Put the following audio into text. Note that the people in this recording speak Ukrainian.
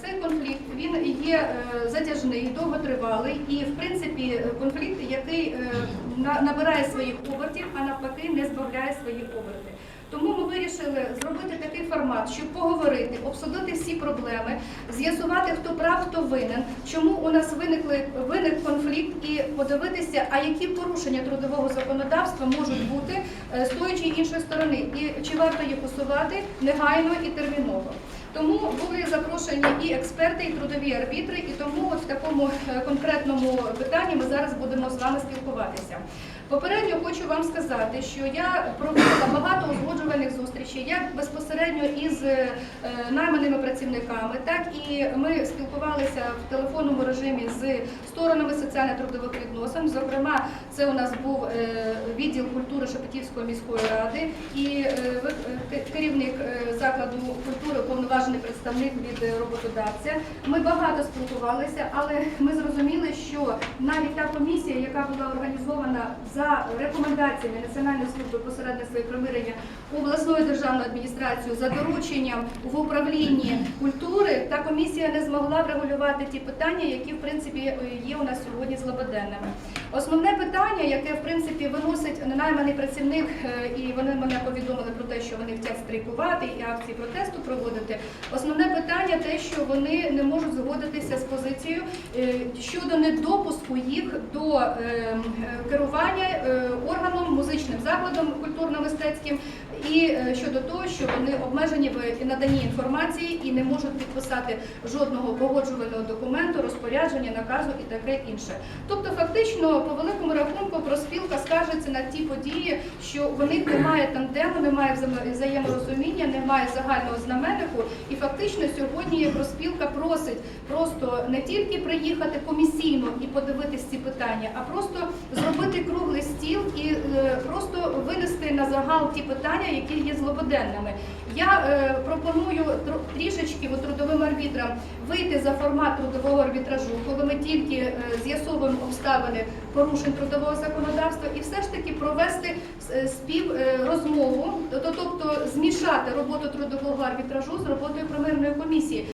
Цей конфлікт він є е, затяжний, довготривалий і, в принципі, конфлікт, який е, на- набирає своїх обертів, а навпаки не збавляє свої оберти. Тому ми вирішили зробити такий формат, щоб поговорити, обсудити всі проблеми, з'ясувати, хто прав, хто винен, чому у нас виникли виник конфлікт, і подивитися, а які порушення трудового законодавства можуть бути е, з тої чи іншої сторони, і чи варто їх усувати негайно і терміново. Запрошені і експерти, і трудові арбітри, і тому в такому е, конкретному питанні ми зараз будемо з вами спілкуватися. Попередньо хочу вам сказати, що я проводила багато узгоджувальних зустрічей, як безпосередньо із е, найманими працівниками, так і ми спілкувалися в телефонному режимі з сторонами соціально-трудових відносин. Зокрема, це у нас був е, відділ культури Шепетівської міської ради і закладу культури, повноважений представник від е, роботодавця. Ми багато спілкувалися, але ми зрозуміли, що навіть та комісія, яка була організована за рекомендаціями Національної служби посередництва і примирення обласною державною адміністрацією за дорученням в управлінні культури, та комісія не змогла врегулювати ті питання, які в принципі е, є у нас сьогодні злободенними. Основне питання, яке в принципі виносить найманий працівник, е, і вони мене повідомили про те, що вони хочуть страйкувати і акції протесту проводити. Основне питання те, що вони не можуть згодитися з позицією е, щодо недопуску їх до керування органом, музичним закладом культурно-мистецьким, і щодо того, що вони обмежені в наданні інформації і не можуть підписати жодного погоджувального документу, розпорядження, наказу і таке інше. Тобто, фактично, по великому рахунку, проспілка скаржиться на ті події, що в них немає тандему, немає взаємо- взаєморозуміння, немає загального знаменнику. І фактично сьогодні проспілка просить просто не тільки приїхати комісійно і подивитись ці питання, а просто зробити е, просто винести на загал ті питання, які є злободенними. Я е, пропоную трішечки трудовим арбітрам вийти за формат трудового арбітражу, коли ми тільки е, з'ясовуємо обставини порушень трудового законодавства, і все ж таки провести е, спів е, тобто змішати роботу трудового арбітражу з роботою примирної комісії.